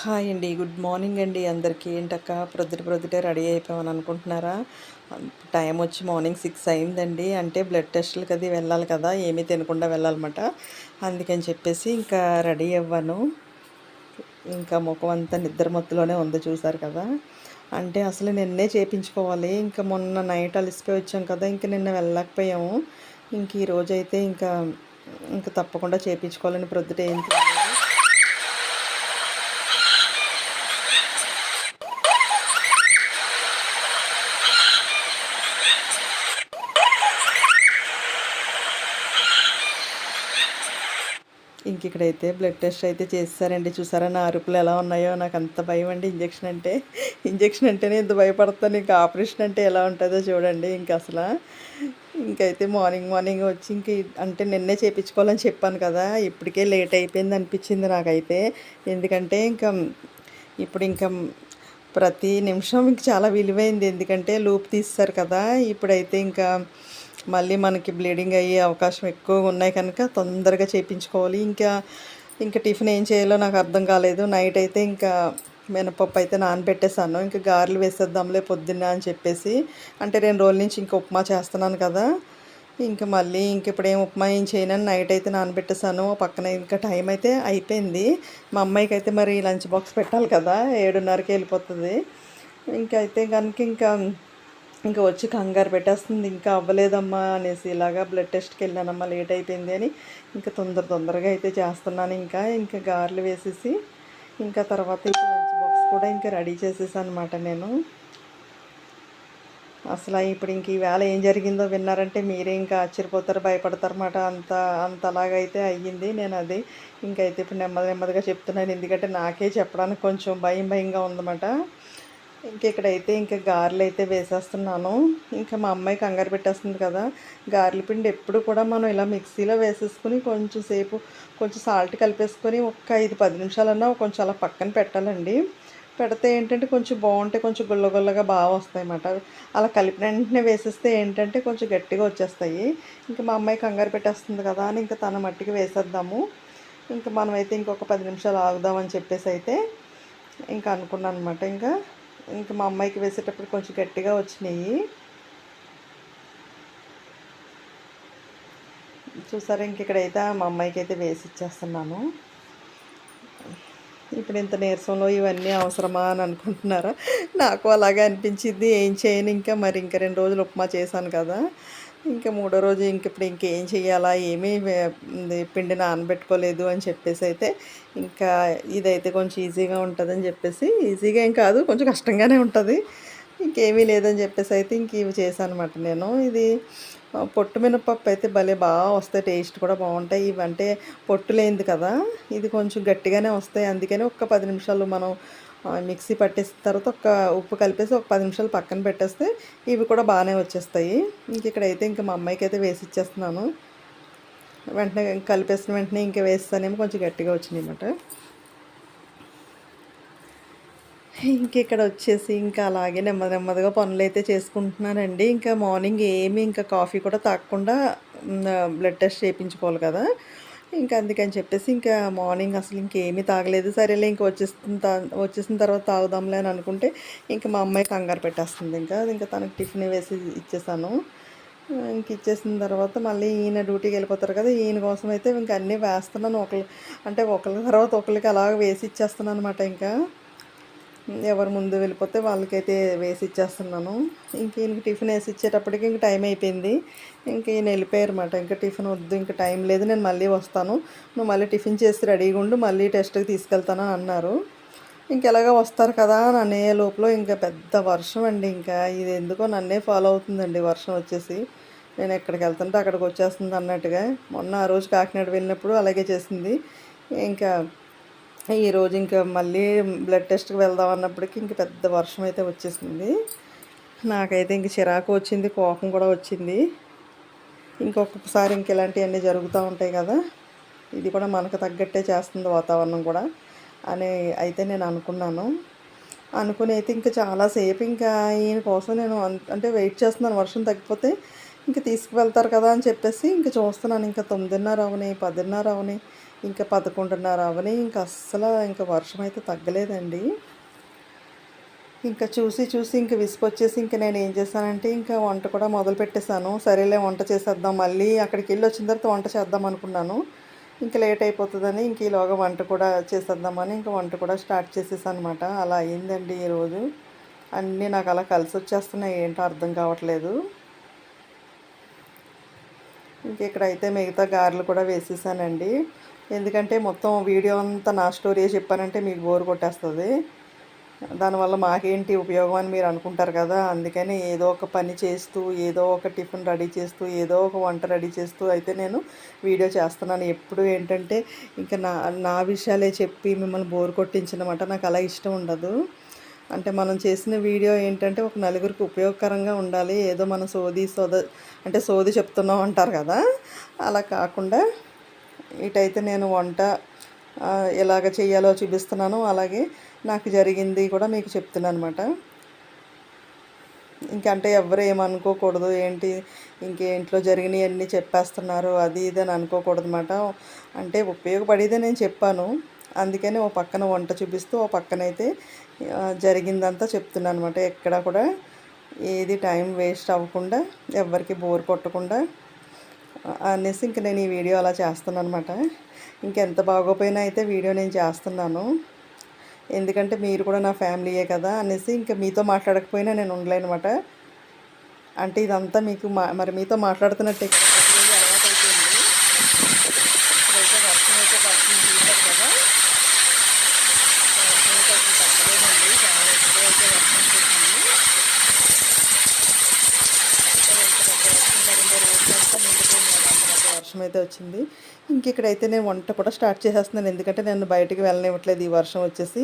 Hi అండి good morning అండి అందరికీ. ఏంటక్క ప్రొద్దుట ప్రొద్దుటే రెడీ అయిపోయామని అనుకుంటున్నారా? టైం వచ్చి మార్నింగ్ సిక్స్ అయిందండి. అంటే బ్లడ్ టెస్టులకి అది వెళ్ళాలి కదా ఏమీ తినకుండా వెళ్ళాలన్నమాట. అందుకని చెప్పేసి ఇంకా రెడీ అవ్వను. ఇంకా ముఖం అంతా నిద్ర మత్తులోనే ఉంది చూసారు కదా. అంటే అసలు నిన్నే చేయించుకోవాలి ఇంకా మొన్న నైట్ అలసిపోయి వచ్చాం కదా ఇంకా నిన్న వెళ్ళలేకపోయాము. ఇంక ఈ ఇంకా ఇంకా తప్పకుండా చేయించుకోవాలని ప్రొద్దుట ఏం ఇక్కడైతే బ్లడ్ టెస్ట్ అయితే చేస్తారండి. చూసారా? నా అరుపులు ఎలా ఉన్నాయో? నాకు అంత భయం అండి. ఇంజక్షన్ అంటే ఇంజక్షన్ అంటేనే ఇంత భయపడతాను. ఇంకా ఆపరేషన్ అంటే ఎలా ఉంటుందో చూడండి. ఇంక అసలు ఇంకైతే మార్నింగ్ మార్నింగ్ వచ్చి ఇంక అంటే నిన్నే చేయించుకోవాలని చెప్పాను కదా. ఇప్పటికే లేట్ అయిపోయింది అనిపించింది నాకైతే. ఎందుకంటే ఇంకా ఇప్పుడు ఇంకా ప్రతి నిమిషం ఇంక చాలా విలువైంది. ఎందుకంటే లూప్ తీస్తారు కదా. ఇప్పుడైతే ఇంకా మళ్ళీ మనకి బ్లీడింగ్ అయ్యే అవకాశం ఎక్కువగా ఉన్నాయి కనుక తొందరగా చేయించుకోవాలి. ఇంకా ఇంకా టిఫిన్ ఏం చేయాలో నాకు అర్థం కాలేదు. నైట్ అయితే ఇంకా మినపప్పు అయితే నానబెట్టేసాను ఇంకా గారెలు వేసేద్దాంలే పొద్దున్న అని చెప్పేసి అంటే రెండు రోజుల నుంచి ఇంకా ఉప్మా చేస్తున్నాను కదా. ఇంకా మళ్ళీ ఇంక ఇప్పుడు ఏం ఉప్మా ఏం చేయనని నైట్ అయితే నానబెట్టేసాను పక్కన ఇంకా టైం అయితే అయిపోయింది. మా అమ్మాయికి అయితే మరి లంచ్ బాక్స్ పెట్టాలి కదా ఏడున్నరకి వెళ్ళిపోతుంది. ఇంకైతే అయితే కనుక ఇంకా ఇంకా వచ్చి కంగారు పెట్టేస్తుంది ఇంకా అవ్వలేదమ్మా అనేసి ఇలాగా బ్లడ్ టెస్ట్కి వెళ్ళానమ్మా లేట్ అయిపోయింది అని ఇంకా తొందర తొందరగా అయితే చేస్తున్నాను ఇంకా ఇంకా గారెలు వేసేసి ఇంకా తర్వాత లంచ్ బాక్స్ కూడా ఇంకా రెడీ చేసేసాను అనమాట నేను. అసలు ఇప్పుడు ఇంక ఈవేళ ఏం జరిగిందో విన్నారంటే మీరే ఇంకా ఆశ్చర్యపోతారు భయపడతారన్నమాట అంత అంత అలాగైతే అయ్యింది నేను అది. ఇంకైతే ఇప్పుడు నెమ్మది నెమ్మదిగా చెప్తున్నాను ఎందుకంటే నాకే చెప్పడానికి కొంచెం భయం భయంగా ఉందన్నమాట. ఇంక ఇక్కడైతే ఇంకా గారెలు అయితే వేసేస్తున్నాను. ఇంకా మా అమ్మాయి కంగారు పెట్టేస్తుంది కదా. గారెల పిండి ఎప్పుడు కూడా మనం ఇలా మిక్సీలో వేసేసుకుని కొంచెం సేపు కొంచెం సాల్ట్ కలిపేసుకొని ఒక ఐదు పది నిమిషాలన్నా కొంచెం అలా పక్కన పెట్టాలండి. పెడితే ఏంటంటే కొంచెం బాగుంటాయి. కొంచెం గుల్ల గుల్లగా బాగా వస్తాయి అన్నమాట. అలా కలిపిన వెంటనే వేసేస్తే ఏంటంటే కొంచెం గట్టిగా వచ్చేస్తాయి. ఇంకా మా అమ్మాయి కంగారు పెట్టేస్తుంది కదా అని ఇంకా తన మట్టికి వేసేద్దాము. ఇంకా మనమైతే ఇంకొక పది నిమిషాలు ఆగుదామని చెప్పేసి అయితే ఇంకా అనుకున్నాను అనమాట ఇంకా ఇంకా మా అమ్మాయికి వేసేటప్పుడు కొంచెం గట్టిగా వచ్చినాయి. చూసారా ఇంక ఇక్కడైతే మా అమ్మాయికి అయితే వేసి ఇచ్చేస్తున్నాను. ఇప్పుడు ఇంత నీరసంలో ఇవన్నీ అవసరమా అని అనుకుంటున్నారా? నాకు అలాగే అనిపించింది ఏం చేయను ఇంకా మరి ఇంకా రెండు రోజులు ఉప్మా చేశాను కదా. ఇంకా మూడో రోజు ఇంక ఇప్పుడు ఇంకేం చేయాలా ఏమీ పిండి నానబెట్టుకోలేదు అని చెప్పేసి అయితే ఇంకా ఇదైతే కొంచెం ఈజీగా ఉంటుందని చెప్పేసి ఈజీగా ఏం కాదు కొంచెం కష్టంగానే ఉంటుంది. ఇంకేమీ లేదని చెప్పేసి అయితే ఇంక ఇవి చేశాను అనమాట నేను. ఇది పొట్టు మినపప్పు అయితే భలే బాగా వస్తాయి టేస్ట్ కూడా బాగుంటాయి. ఇవంటే పొట్టు లేనిది కదా ఇది కొంచెం గట్టిగానే వస్తాయి. అందుకని ఒక పది నిమిషాలు మనం మిక్సీ పట్టేసిన తర్వాత ఒక ఉప్పు కలిపేసి ఒక పది నిమిషాలు పక్కన పెట్టేస్తే ఇవి కూడా బాగానే వచ్చేస్తాయి. ఇంక ఇక్కడైతే ఇంకా మా అమ్మాయికి అయితే వేసి ఇచ్చేస్తున్నాను. వెంటనే కలిపేసిన వెంటనే ఇంకా వేస్తానేమో కొంచెం గట్టిగా వచ్చినాయి అన్నమాట. ఇంక ఇక్కడ వచ్చేసి ఇంకా అలాగే నెమ్మది నెమ్మదిగా పనులు అయితే చేసుకుంటున్నానండి. ఇంకా మార్నింగ్ ఏమి ఇంకా కాఫీ కూడా తాగకుండా బ్లడ్ టెస్ట్ చేయించుకోవాలి కదా. ఇంకా అందుకని చెప్పేసి ఇంకా మార్నింగ్ అసలు ఇంకేమీ తాగలేదు. సరేలే ఇంకా వచ్చేసిన వచ్చేసిన తర్వాత తాగుదాంలే అని అనుకుంటే ఇంకా మా అమ్మాయి కంగారు పెట్టేస్తుంది ఇంకా. ఇంకా తనకు టిఫిన్ వేసి ఇచ్చేసాను. ఇంక ఇచ్చేసిన తర్వాత మళ్ళీ ఈయన డ్యూటీకి వెళ్ళిపోతారు కదా ఈయన కోసం అయితే ఇంకా అన్నీ వేస్తున్నాను. ఒకళ్ళు అంటే ఒకళ్ళ తర్వాత ఒకరికి అలాగ వేసి ఇచ్చేస్తున్నాను అనమాట ఇంకా. ఎవరు ముందు వెళ్ళిపోతే వాళ్ళకైతే వేసి ఇచ్చేస్తున్నాను. ఇంక ఈయనకి టిఫిన్ వేసి ఇచ్చేటప్పటికి ఇంక టైం అయిపోయింది. ఇంక ఈయన వెళ్ళిపోయారన్నమాట ఇంకా టిఫిన్ వద్దు ఇంకా టైం లేదు నేను మళ్ళీ వస్తాను. నువ్వు మళ్ళీ టిఫిన్ చేసి రెడీగా ఉండు మళ్ళీ టెస్ట్కి తీసుకెళ్తానని అన్నారు. ఇంకెలాగా వస్తారు కదా నన్నే లోపల ఇంకా పెద్ద వర్షం అండి ఇంకా. ఇది ఎందుకో నన్నే ఫాలో అవుతుందండి వర్షం వచ్చేసి. నేను ఎక్కడికి వెళ్తుంటే అక్కడికి వచ్చేస్తుంది అన్నట్టుగా. మొన్న ఆ రోజు కాకినాడ వెళ్ళినప్పుడు అలాగే చేసింది. ఇంకా ఈరోజు ఇంకా మళ్ళీ బ్లడ్ టెస్ట్కి వెళ్దాం అన్నప్పటికీ ఇంక పెద్ద వర్షం అయితే వచ్చేసింది. నాకైతే ఇంక చిరాకు వచ్చింది కోపం కూడా వచ్చింది. ఇంకొకసారి ఇంక ఇలాంటివన్నీ జరుగుతూ ఉంటాయి కదా ఇది కూడా మనకు తగ్గట్టే చేస్తుంది వాతావరణం కూడా అని అయితే నేను అనుకున్నాను. అనుకుని అయితే ఇంకా చాలాసేపు ఇంకా ఈయన కోసం నేను అంటే వెయిట్ చేస్తున్నాను వర్షం తగ్గిపోతే ఇంకా తీసుకువెళ్తారు కదా అని చెప్పేసి ఇంకా చూస్తున్నాను. ఇంకా తొమ్మిదిన్నర అవని పదిన్నర అవని ఇంకా పదకొండున్నర అవని ఇంకా అస్సలు ఇంకా వర్షం అయితే తగ్గలేదండి. ఇంకా చూసి చూసి ఇంక విసుకొచ్చేసి ఇంక నేను ఏం చేశానంటే ఇంకా వంట కూడా మొదలు పెట్టేశాను. సరేలే వంట చేసేద్దాం మళ్ళీ అక్కడికి వెళ్ళి వచ్చిన తర్వాత వంట చేద్దాం అనుకున్నాను. ఇంకా లేట్ అయిపోతుందని ఇంక ఈలోగా వంట కూడా చేసేద్దామని ఇంకా వంట కూడా స్టార్ట్ చేసేసాను అనమాట అలా అయిందండి ఈరోజు అన్నీ నాకు అలా కలిసి వచ్చేస్తున్నాయి ఏంటో అర్థం కావట్లేదు. ఇంక ఇక్కడైతే మిగతా గారెలు కూడా వేసేసానండి. ఎందుకంటే మొత్తం వీడియో అంతా నా స్టోరీ చెప్పానంటే మీకు బోర్ కొట్టేస్తుంది. దానివల్ల మాకేంటి ఉపయోగం అని మీరు అనుకుంటారు కదా అందుకని ఏదో ఒక పని చేస్తూ ఏదో ఒక టిఫిన్ రెడీ చేస్తూ ఏదో ఒక వంట రెడీ చేస్తూ అయితే నేను వీడియో చేస్తున్నాను. ఎప్పుడు ఏంటంటే ఇంకా నా నా విషయాలే చెప్పి మిమ్మల్ని బోర్ కొట్టించినమాట. నాకు అలా ఇష్టం ఉండదు. అంటే మనం చేసిన వీడియో ఏంటంటే ఒక నలుగురికి ఉపయోగకరంగా ఉండాలి. ఏదో మనం సోది సోద అంటే సోది చెప్తున్నాం అంటారు కదా. అలా కాకుండా ఇటైతే నేను వంట ఎలాగ చేయాలో చూపిస్తున్నాను. అలాగే నాకు జరిగింది కూడా మీకు చెప్తున్నాను అనమాట ఇంకంటే ఎవరు ఏమనుకోకూడదు. ఏంటి ఇంకేంట్లో జరిగినవి అన్నీ చెప్పేస్తున్నారు. అది ఇది అని అనుకోకూడదు అంటే ఉపయోగపడేదే నేను చెప్పాను. అందుకని ఓ పక్కన వంట చూపిస్తూ ఓ పక్కన అయితే జరిగిందంతా చెప్తున్నాను అనమాట ఎక్కడ కూడా ఏది టైం వేస్ట్ అవ్వకుండా ఎవరికి బోర్ కొట్టకుండా అనేసి ఇంక నేను ఈ వీడియో అలా చేస్తున్నాను అనమాట ఇంకెంత బాగోపోయినా అయితే వీడియో నేను చేస్తున్నాను. ఎందుకంటే మీరు కూడా నా ఫ్యామిలీయే కదా అనేసి ఇంకా మీతో మాట్లాడకపోయినా నేను ఉండలేనమాట అనమాట అంటే ఇదంతా మీకు మా మరి మీతో మాట్లాడుతున్నట్టే కదా ప్రతిరోజు అలవాటు అయిపోయింది ఇప్పుడైతే వర్షం అయితే పడుతుంది చూసారు కదా వర్షం అయితే అసలు తగ్గలేదండి చాలా ఎక్కువ అయితే వర్షం పడుతుంది వర్షం అయితే వచ్చింది. ఇంక ఇక్కడైతే నేను వంట కూడా స్టార్ట్ చేసేస్తున్నాను. ఎందుకంటే నేను బయటికి వెళ్ళనివ్వట్లేదు ఈ వర్షం వచ్చేసి.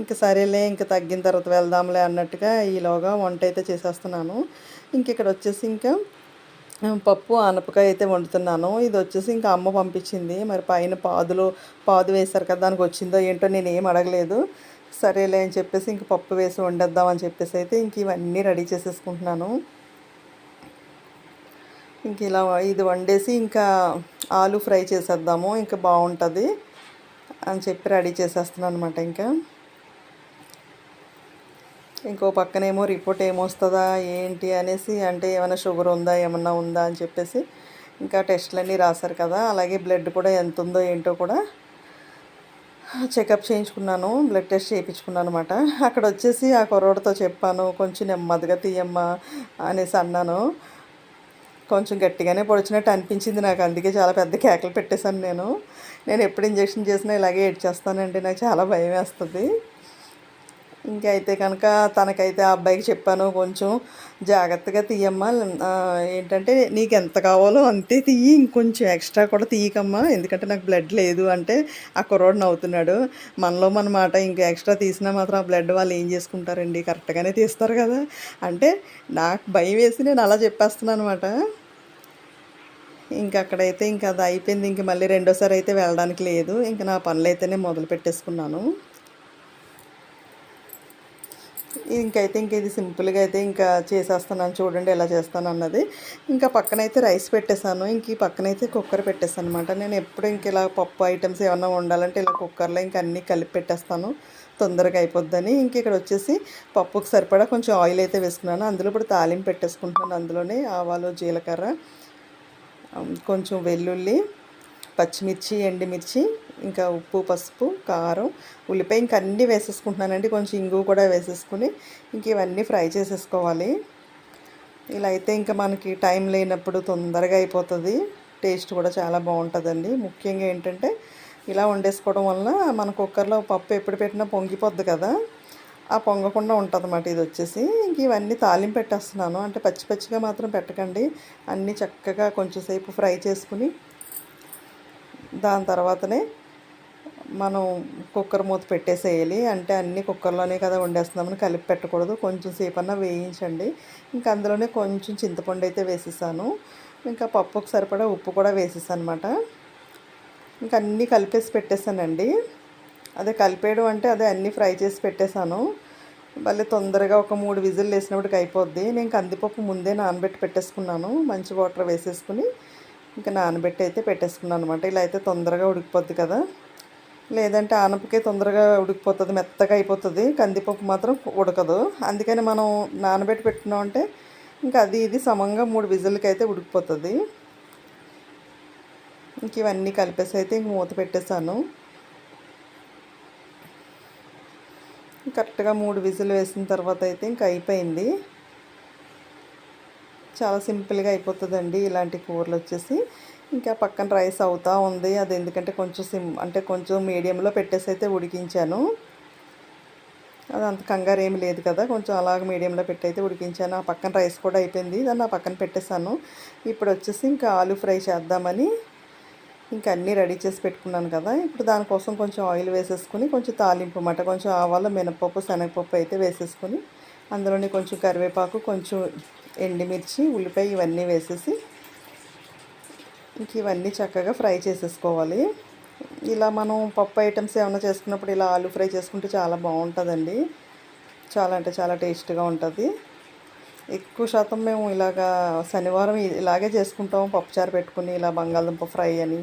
ఇంక సరేలే ఇంక తగ్గిన తర్వాత వెళ్దాంలే అన్నట్టుగా ఈలోగా వంట అయితే చేసేస్తున్నాను. ఇంక ఇక్కడ వచ్చేసి ఇంకా పప్పు ఆనపకాయ అయితే వండుతున్నాను. ఇది వచ్చేసి ఇంకా అమ్మ పంపించింది. మరి పైన పాదులు పాదు వేశారు కదా దానికి వచ్చిందో ఏంటో నేను ఏం అడగలేదు. సరేలే అని చెప్పేసి ఇంక పప్పు వేసి వండేద్దామని చెప్పేసి అయితే ఇంక ఇవన్నీ రెడీ చేసేసుకుంటున్నాను. ఇంక ఇలా ఇది వండేసి ఇంకా ఆలు ఫ్రై చేసేద్దాము ఇంకా బాగుంటుంది అని చెప్పి రెడీ చేసేస్తున్నాను అనమాట ఇంకా. ఇంకో పక్కనేమో రిపోర్ట్ ఏమొస్తుందా ఏంటి అనేసి అంటే ఏమైనా షుగర్ ఉందా ఏమన్నా ఉందా అని చెప్పేసి ఇంకా టెస్టులన్నీ రాశారు కదా అలాగే బ్లడ్ కూడా ఎంత ఉందో ఏంటో కూడా చెకప్ చేయించుకున్నాను బ్లడ్ టెస్ట్ చేయించుకున్నాను అనమాట అక్కడ వచ్చేసి ఆ కుర్రోడితో చెప్పాను కొంచెం నెమ్మదిగా తీయమ్మా అనేసి అన్నాను. కొంచెం గట్టిగానే పొడిచినట్టు అనిపించింది నాకు. అందుకే చాలా పెద్ద కేకలు పెట్టేశాను నేను. నేను ఎప్పుడు ఇంజెక్షన్ చేసినా ఇలాగే ఏడ్చేస్తానండి. నాకు చాలా భయం వేస్తుంది. ఇంకైతే కనుక తనకైతే ఆ అబ్బాయికి చెప్పాను కొంచెం జాగ్రత్తగా తీయమ్మా. ఏంటంటే నీకు ఎంత కావాలో అంతే తీయి. ఇంకొంచెం ఎక్స్ట్రా కూడా తీయకమ్మా. ఎందుకంటే నాకు బ్లడ్ లేదు. అంటే ఆ కుర్రోడు నవ్వుతున్నాడు. మనలో మన మాట ఇంకా ఎక్స్ట్రా తీసినా మాత్రం ఆ బ్లడ్ వాళ్ళు ఏం చేసుకుంటారండి? కరెక్ట్గానే తీస్తారు కదా. అంటే నాకు భయం వేసి నేను అలా చెప్పేస్తున్నాను అనమాట ఇంకా అక్కడైతే ఇంకా అది అయిపోయింది. ఇంక మళ్ళీ రెండోసారి అయితే వెళ్ళడానికి లేదు. ఇంకా నా పనులు అయితేనే మొదలు పెట్టేసుకున్నాను. ఇంకైతే ఇంక ఇది సింపుల్గా అయితే ఇంకా చేసేస్తున్నాను. చూడండి ఎలా చేస్తాను అన్నది. ఇంకా పక్కనైతే రైస్ పెట్టేశాను. ఇంక ఈ పక్కనైతే కుక్కర్ పెట్టేస్తాను అనమాట నేను ఎప్పుడు ఇంక ఇలా పప్పు ఐటమ్స్ ఏమన్నా ఉండాలంటే ఇలా కుక్కర్లో ఇంక అన్నీ కలిపి పెట్టేస్తాను. తొందరగా అయిపోద్దని. ఇంక ఇక్కడ వచ్చేసి పప్పుకు సరిపడా కొంచెం ఆయిల్ అయితే వేసుకున్నాను. అందులో ఇప్పుడు తాలింపు పెట్టేసుకుంటున్నాను. అందులోనే ఆవాలు జీలకర్ర కొంచెం వెల్లుల్లి పచ్చిమిర్చి ఎండుమిర్చి ఇంకా ఉప్పు పసుపు కారం ఉల్లిపాయ ఇంక అన్నీ వేసేసుకుంటున్నానండి. కొంచెం ఇంగు కూడా వేసేసుకుని ఇంక ఇవన్నీ ఫ్రై చేసేసుకోవాలి. ఇలా అయితే ఇంకా మనకి టైం లేనప్పుడు తొందరగా అయిపోతుంది. టేస్ట్ కూడా చాలా బాగుంటుందండి. ముఖ్యంగా ఏంటంటే ఇలా వండేసుకోవడం వల్ల మన కుక్కర్లో పప్పు ఎప్పుడు పెట్టినా పొంగిపోద్ది కదా. ఆ పొంగకుండా ఉంటుంది అన్నమాట ఇది వచ్చేసి ఇంక ఇవన్నీ తాలింపు పెట్టేస్తున్నాను. అంటే పచ్చి పచ్చిగా మాత్రం పెట్టకండి. అన్నీ చక్కగా కొంచెంసేపు ఫ్రై చేసుకుని దాని తర్వాతనే మనం కుక్కర్ మూత పెట్టేసేయాలి. అంటే అన్నీ కుక్కర్లోనే కదా వండేస్తున్నామని కలిపి పెట్టకూడదు. కొంచెం సేపన్నా వేయించండి. ఇంకా అందులోనే కొంచెం చింతపండు అయితే వేసేసాను. ఇంకా పప్పుకు సరిపడా ఉప్పు కూడా వేసేసాను అనమాట ఇంకా అన్నీ కలిపేసి పెట్టేశానండి అదే కలిపేయడం అంటే అదే అన్నీ ఫ్రై చేసి పెట్టేశాను. మళ్ళీ తొందరగా ఒక మూడు విజిల్ వేసినప్పటికి అయిపోద్ది. నేను కందిపప్పు ముందే నానబెట్టి పెట్టేసుకున్నాను. మంచి వాటర్ వేసేసుకుని ఇంకా నానబెట్టి అయితే పెట్టేసుకున్నాను అనమాట ఇలా అయితే తొందరగా ఉడికిపోద్ది కదా. లేదంటే ఆనపకే తొందరగా ఉడికిపోతుంది మెత్తగా అయిపోతుంది. కందిపప్పు మాత్రం ఉడకదు. అందుకని మనం నానబెట్టి పెట్టినాం అంటే ఇంకా అది ఇది సమంగా మూడు విజిల్కి అయితే ఉడికిపోతుంది. ఇంక ఇవన్నీ కలిపేసి అయితే ఇంక మూత పెట్టేశాను. కరెక్ట్గా మూడు విజిల్ వేసిన తర్వాత అయితే ఇంక అయిపోయింది. చాలా సింపుల్గా అయిపోతుందండి ఇలాంటి కూరలు వచ్చేసి. ఇంకా పక్కన రైస్ అవుతూ ఉంది. అది ఎందుకంటే కొంచెం సిమ్ అంటే కొంచెం మీడియంలో పెట్టేసి అయితే ఉడికించాను. అది అంత కంగారు ఏమి లేదు కదా. కొంచెం అలాగ మీడియంలో పెట్టి అయితే ఉడికించాను. ఆ పక్కన రైస్ కూడా అయిపోయింది. దాన్ని ఆ పక్కన పెట్టేశాను. ఇప్పుడు వచ్చేసి ఇంకా ఆలు ఫ్రై చేద్దామని ఇంకా అన్నీ రెడీ చేసి పెట్టుకున్నాను కదా. ఇప్పుడు దానికోసం కొంచెం ఆయిల్ వేసేసుకుని కొంచెం తాలింపు అన్నమాట కొంచెం ఆవాల మినపప్పు శనగపప్పు అయితే వేసేసుకొని అందులోని కొంచెం కరివేపాకు కొంచెం ఎండిమిర్చి ఉల్లిపాయ ఇవన్నీ వేసేసి ఇంక ఇవన్నీ చక్కగా ఫ్రై చేసేసుకోవాలి. ఇలా మనం పప్పు ఐటమ్స్ ఏమైనా చేసుకున్నప్పుడు ఇలా ఆలు ఫ్రై చేసుకుంటే చాలా బాగుంటుందండి. చాలా అంటే చాలా టేస్ట్గా ఉంటుంది. ఎక్కువ శాతం మేము ఇలాగా శనివారం ఇలాగే చేసుకుంటాం పప్పుచారు పెట్టుకుని ఇలా బంగాళదుంప ఫ్రై అని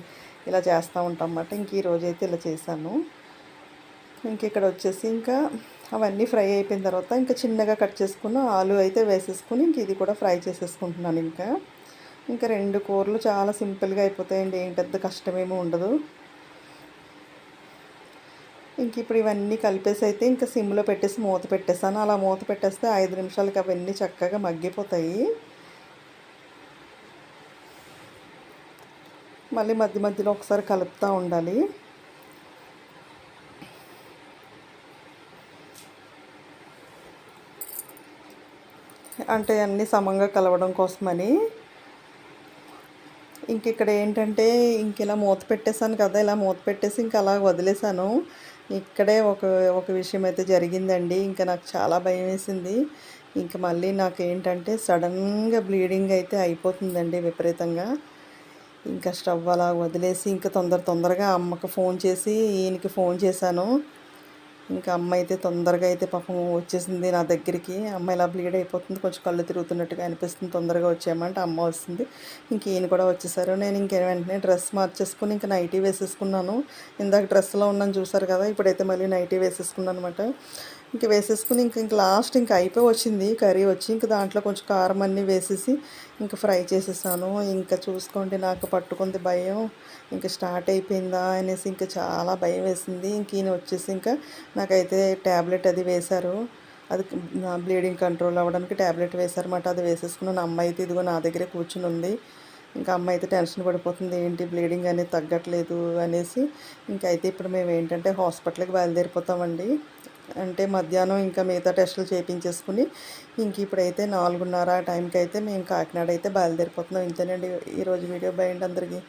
ఇలా చేస్తూ ఉంటాం అన్నమాట. ఇంక ఈరోజు అయితే ఇలా చేశాను. ఇంక ఇక్కడ వచ్చేసి ఇంకా అవన్నీ ఫ్రై అయిపోయిన తర్వాత ఇంకా చిన్నగా కట్ చేసుకున్న ఆలు అయితే వేసేసుకుని ఇంక ఇది కూడా ఫ్రై చేసేసుకుంటున్నాను ఇంకా. ఇంకా రెండు కూరలు చాలా సింపుల్గా అయిపోతాయండి. ఏం పెద్ద కష్టమేమీ ఉండదు. ఇంక ఇప్పుడు ఇవన్నీ కలిపేసి అయితే ఇంకా సిమ్లో పెట్టేసి మూత పెట్టేస్తాను. అలా మూత పెట్టేస్తే ఐదు నిమిషాలకి అవన్నీ చక్కగా మగ్గిపోతాయి. మళ్ళీ మధ్య మధ్యలో ఒకసారి కలుపుతూ ఉండాలి. అంటే అన్నీ సమంగా కలవడం కోసమని. ఇంక ఇక్కడ ఏంటంటే ఇంక ఇలా మూత పెట్టేశాను కదా ఇలా మూత పెట్టేసి ఇంకా అలా వదిలేశాను. ఇక్కడే ఒక ఒక విషయం అయితే జరిగిందండి. ఇంకా నాకు చాలా భయం వేసింది ఇంకా మళ్ళీ నాకు ఏంటంటే సడన్గా బ్లీడింగ్ అయితే అయిపోతుందండి విపరీతంగా. ఇంకా స్టవ్ అలా వదిలేసి ఇంకా తొందర తొందరగా అమ్మకు ఫోన్ చేసి ఈయనకి ఫోన్ చేశాను. ఇంకా అమ్మ అయితే తొందరగా అయితే పాపం వచ్చేసింది నా దగ్గరికి. అమ్మ ఇలా బ్లీడ్ అయిపోతుంది కొంచెం కళ్ళు తిరుగుతున్నట్టుగా అనిపిస్తుంది. తొందరగా వచ్చేయమంటే అమ్మ వస్తుంది. ఇంక ఈయన కూడా వచ్చేసారు. నేను ఇంక వెంటనే డ్రెస్ మార్చేసుకుని ఇంకా నైటీ వేసేసుకున్నాను. ఇందాక డ్రెస్లో ఉన్నాను చూసారు కదా ఇప్పుడైతే మళ్ళీ నైటీ వేసేసుకున్నాను అనమాట ఇంక వేసేసుకుని ఇంక ఇంక లాస్ట్ ఇంక అయిపోయి వచ్చింది కర్రీ వచ్చి ఇంక దాంట్లో కొంచెం కారం అన్నీ వేసేసి ఇంకా ఫ్రై చేసేసాను. ఇంకా చూసుకోండి నాకు పట్టుకుంది భయం. ఇంకా స్టార్ట్ అయిపోయిందా అనేసి ఇంకా చాలా భయం వేసింది. ఇంక ఈయన వచ్చేసి ఇంకా నాకైతే ట్యాబ్లెట్ అది వేశారు. అది బ్లీడింగ్ కంట్రోల్ అవ్వడానికి ట్యాబ్లెట్ వేశారన్నమాట. అది వేసేసుకున్నాను అమ్మ అయితే ఇదిగో నా దగ్గరే కూర్చుని ఉంది. ఇంకా అమ్మ అయితే టెన్షన్ పడిపోతుంది ఏంటి బ్లీడింగ్ అనేది తగ్గట్లేదు అనేసి. ఇంకా అయితే ఇప్పుడు మేము ఏంటంటే హాస్పిటల్కి బయలుదేరిపోతామండి. అంటే మధ్యాహ్నం ఇంకా మిగతా టెస్టులు చేయించేసుకుని ఇంక ఇప్పుడైతే నాలుగున్నర టైంకి అయితే మేము కాకినాడ అయితే బయలుదేరిపోతున్నాం. ఇంతేనండి ఈరోజు వీడియో. బయండి అందరికీ.